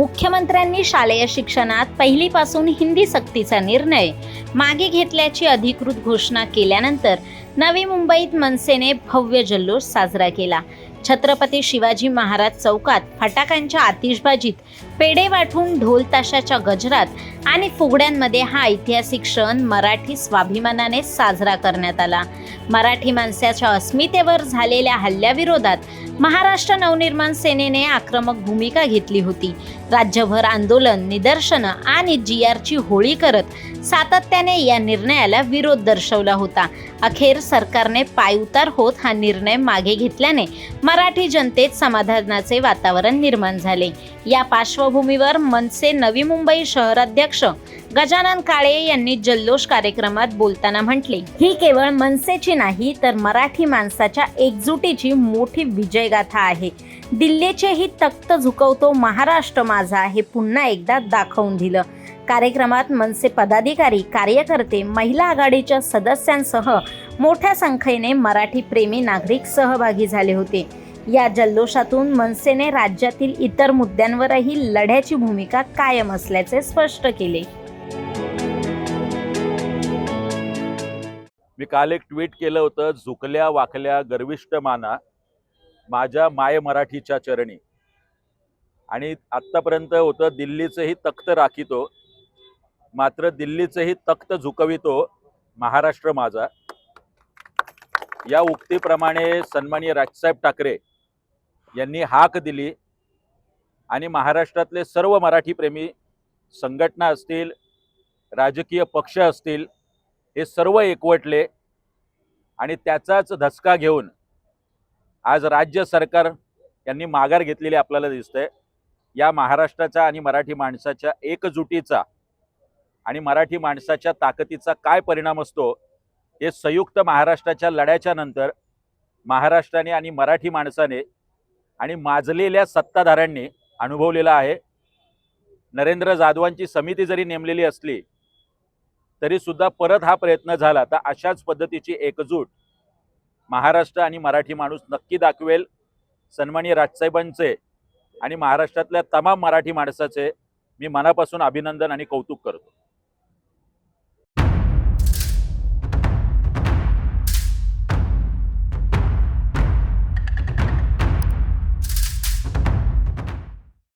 मुख्यमंत्र्यांनी शालेय शिक्षणात पहिलीपासून हिंदी सक्तीचा निर्णय मागे घेतल्याची अधिकृत घोषणा केल्यानंतर नवी मुंबईत मनसेने भव्य जल्लोष साजरा केला. छत्रपती शिवाजी महाराज चौकात फटाक्यांच्या आतिषबाजीत पेढे वाटून ढोल ताशाच्या गजरात आणि फुगड्यांमध्ये हा ऐतिहासिक क्षण मराठी स्वाभिमानाने साजरा करण्यात आला. मराठी माणसाच्या अस्मितेवर झालेल्या हल्ल्याविरोधात महाराष्ट्र नवनिर्माण सेनेने आक्रमक भूमिका घेतली होती. राज्यभर आंदोलन निदर्शनं आणि जी आरची होळी करत सातत्याने या निर्णयाला विरोध दर्शवला होता. अखेर सरकारने पायउतार होत हा निर्णय मागे घेतल्याने मराठी जनतेत समाधानाचे वातावरण निर्माण झाले. या पार्श्वभूमीवर मनसे नवी मुंबई शहराध्यक्ष गजानन काळे यांनी जल्लोष कार्यक्रमात बोलताना म्हटले ही केवळ मनसेची नाही तर मराठी माणसाच्या एकजुटीची मोठी विजयगाथा आहे. दिल्लीचेही तख्त झुकवतो महाराष्ट्र माझा हे पुन्हा एकदा दाखवून दिलं. कार्यक्रमात मनसे पदाधिकारी कार्यकर्ते महिला आघाडीच्या सदस्यांसह मोठ्या संख्येने मराठी प्रेमी नागरिक सहभागी झाले होते. या जल्लोषातून मनसेने राज्यातील इतर मुद्द्यांवरही लढ्याची भूमिका कायम असल्याचे स्पष्ट केले. मी काल एक ट्विट केलं होतं झुकल्या वाकल्या गर्विष्ट माना माझ्या माय मराठीच्या चरणी. आणि आत्तापर्यंत होतं दिल्लीचंही तख्त राखितो मात्र दिल्लीचंही तख्त झुकवितो महाराष्ट्र माझा. या उक्तीप्रमाणे सन्माननीय राजसाहेब ठाकरे यांनी हाक दिली आणि महाराष्ट्रातले सर्व मराठी प्रेमी संघटना असतील राजकीय पक्ष असतील हे सर्व एकवटले आणि त्याचाच धसका घेऊन आज राज्य सरकार यांनी माघार घेतलेली आपल्याला दिसतंय. या महाराष्ट्राच्या आणि मराठी माणसाच्या एकजुटीचा आणि मराठी माणसाच्या ताकदीचा काय परिणाम असतो हे संयुक्त महाराष्ट्राच्या लढ्याच्या नंतर महाराष्ट्राने आणि मराठी माणसाने आणि माजलेल्या सत्ताधाऱ्यांनी अनुभवलेलं आहे. नरेंद्र जाधवांची समिती जरी नेमलेली असली तरी सुद्धा परत हा प्रयत्न झाला तर अशाच पद्धतीची एकजूट महाराष्ट्र आणि मराठी माणूस नक्की दाखवेल. सन्मानी राजसाहेबांचे आणि महाराष्ट्रातल्या तमाम मराठी माणसाचे मी मनापासून अभिनंदन आणि कौतुक करतो.